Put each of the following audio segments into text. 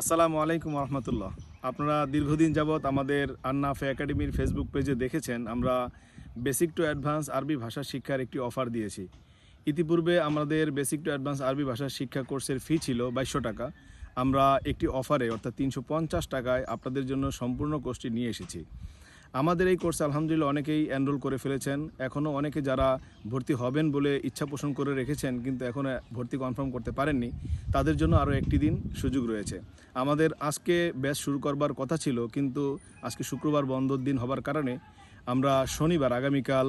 আসসালামু আলাইকুম রহমতুল্লাহ আপনারা দীর্ঘদিন যাবৎ আমাদের আন্নাফে একাডেমির ফেসবুক পেজে দেখেছেন, আমরা বেসিক টু অ্যাডভান্স আরবি ভাষা শিক্ষার একটি অফার দিয়েছি। ইতিপূর্বে আমাদের বেসিক টু অ্যাডভান্স আরবি ভাষা শিক্ষা কোর্সের ফি ছিল বাইশশো টাকা। আমরা একটি অফারে, অর্থাৎ তিনশো পঞ্চাশ টাকায় আপনাদের জন্য সম্পূর্ণ কোর্সটি নিয়ে এসেছি। আমাদের এই কোর্সে আলহামদুলিল্লাহ অনেকেই এনরোল করে ফেলেছেন। এখনও অনেকে যারা ভর্তি হবেন বলে ইচ্ছা পোষণ করে রেখেছেন, কিন্তু এখনও ভর্তি কনফার্ম করতে পারেননি, তাদের জন্য আরও একটি দিন সুযোগ রয়েছে। আমাদের আজকে ব্যাচ শুরু করবার কথা ছিল, কিন্তু আজকে শুক্রবার বন্ধর দিন হবার কারণে আমরা শনিবার, আগামীকাল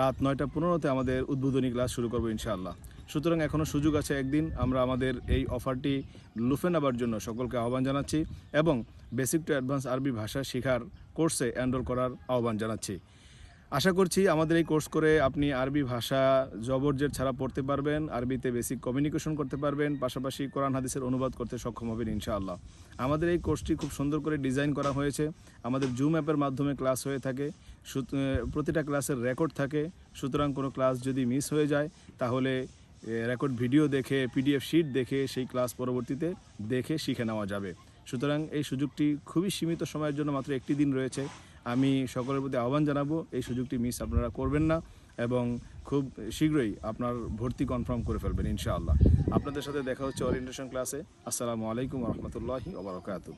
রাত নয়টা পনেরোতে আমাদের উদ্বোধনী ক্লাস শুরু করব ইনশাআল্লাহ। সুতরাং এখনও সুযোগ আছে একদিন আমরা আমাদের এই অফারটি লুফে নেবার জন্য সকলকে আহ্বান জানাচ্ছি এবং বেসিক টু অ্যাডভান্স আরবি ভাষা শেখার কোর্সে এনরোল করার আহ্বান জানাচ্ছি। আশা করছি আমাদের এই কোর্স করে আপনি আরবি ভাষা জবরজের ছাড়া পড়তে পারবেন, আরবিতে বেসিক কমিউনিকেশন করতে পারবেন, পাশাপাশি কোরআন হাদিসের অনুবাদ করতে সক্ষম হবেন ইনশাআল্লাহ। আমাদের এই কোর্সটি খুব সুন্দর করে ডিজাইন করা হয়েছে। আমাদের জুম অ্যাপের মাধ্যমে ক্লাস হয়ে থাকে। প্রতিটা ক্লাসের রেকর্ড থাকে। সুতরাং কোনো ক্লাস যদি মিস হয়ে যায়, তাহলে রেকর্ড ভিডিও দেখে পিডিএফ শিট দেখে, সেই ক্লাস পরবর্তীতে দেখে শিখে নেওয়া যাবে। সুতরাং এই সুযোগটি খুবই সীমিত সময়ের জন্য মাত্র একটি দিন রয়েছে। আমি সকলের প্রতি আহ্বান জানাব, এই সুযোগটি মিস আপনারা করবেন না এবং খুব শীঘ্রই আপনার ভর্তি কনফার্ম করে ফেলবেন, ইনশাআল্লাহ। আপনাদের সাথে দেখা হচ্ছে ওরিয়েন্টেশন ক্লাসে আসসালামু আলাইকুম রহমতুল্লাহি ওবরাকাতু